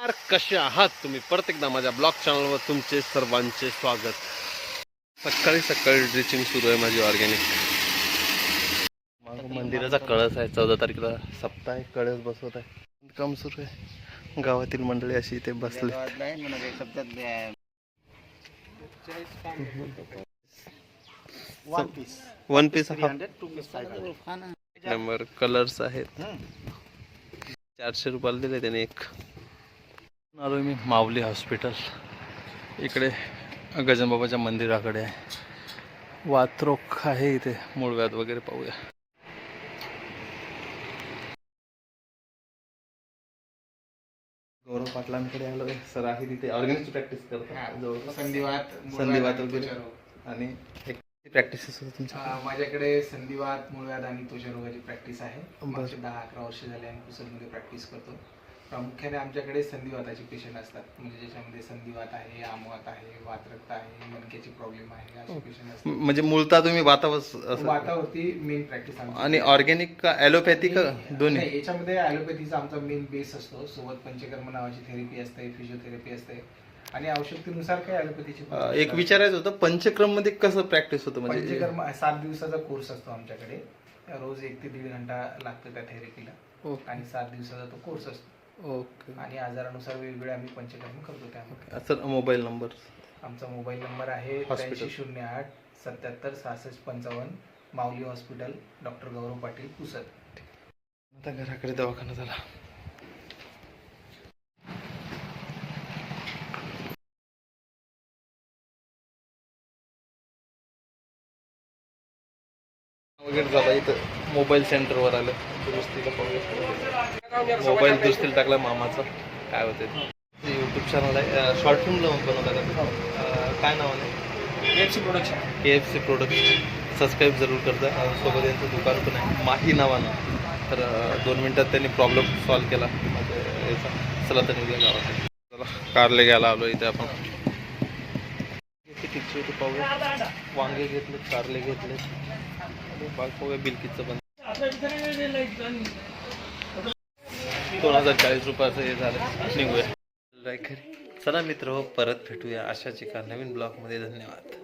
कसे आहात तुम्ही? परत एकदा माझ्या ब्लॉग चॅनलवर तुमचे सर्वांचे स्वागत. सकाळी सकाळी ड्रिचिंग सुरू आहे माझी ऑर्गॅनिक. मंदिराचा कळस आहे चौदा तारखेला सप्ताह आहे कळस बसवत आहे. काम सुरू आहे. गावातील मंडळी अशी इथे बसले. वन पीस नंबर कलर्स आहेत. चारशे रुपयाला दिले त्याने एक. आलो मी माऊली हॉस्पिटल. इकडे गजनबाबाच्या मंदिराकडे आहे. वात्रोक आहे इथे मूळव्याध वगैरे पाहूया. गौरव पाटलांकडे आलो सर आहे तिथे ऑर्गॅनिक प्रॅक्टिस जवळपास संधिवात संधिवात वगैरे. आणि एक प्रॅक्टिसेस होते तुमच्या? अं, माझ्याकडे संधिवात मूळव्याध आणि त्वचारोगाची प्रॅक्टिस आहे. दहा अकरा वर्ष झाले आम्ही पुसदमध्ये प्रॅक्टिस करतो. प्रामुख्याने आमच्याकडे संधिवाताचे पेशंट असतात. म्हणजे ज्याच्यामध्ये संधिवात आहे आमवात आहे वातरक्त आहे मणक्याची प्रॉब्लेम आहे असे पेशंट असतात. म्हणजे मूळता तुम्ही वातावस वातावरती मेन प्रॅक्टिस आणि ऑर्गॅनिक का ॲलोपॅथी का दोन्ही? नाही याच्यामध्ये ॲलोपॅथीचा आमचा मेन बेस असतो. सोबत पंचकर्म नावाची थेरपी असते फिजिओथेरपी असते. आणि आवश्यकतेनुसार काही ॲलोपॅथीची अं, एक विचारायचं होतं पंचक्रममध्ये कसं प्रॅक्टिस होतं? म्हणजे पंचकर्म सात दिवसाचा कोर्स असतो आमच्याकडे. रोज एक ते दीड घंटा लागतो त्या थेरपीला ओके आणि सात दिवसाचा तो कोर्स असतो. ओके. आणि आजारानुसार वेगवेगळे आम्ही पंचकर्म करतो त्यामध्ये. Sir mobile number? आमचा मोबाईल नंबर आहे Hospital. त्र्याऐंशी शून्य आठ सत्याहत्तर सहासष्ट पंचावन्न माऊली हॉस्पिटल डॉक्टर गौरव पाटील पुसद. आता घराकडे दवाखाना झाला. वगैरे झाला इथं. मोबाईल सेंटरवर आलं. दुरुस्तीला पाहूया मोबाईल दुरुस्तीला टाकला मामाचा. काय होते युट्यूब चॅनल आहे. शॉर्ट फिल्म बनवता का अं, काय नावाने F C production K F C product subscribe जरूर करता सोबत यांचं दुकान पण आहे. माही नावानं. तर दोन मिनटात त्यांनी प्रॉब्लेम सॉल्व्ह केला. माझ्या याचा. चला तर निघूया गावात चला कारले घ्यायला आलो इथे आपण. होती पाहूया. वांगे घेतले कारले घेतले बाग पाहूया बिलकीचं पण. दोन हजार चाळीस रुपयाचं हे झालं. निघूया. चला मित्र हो, परत भेटूया. अशाच एका नवीन ब्लॉगमध्ये. धन्यवाद.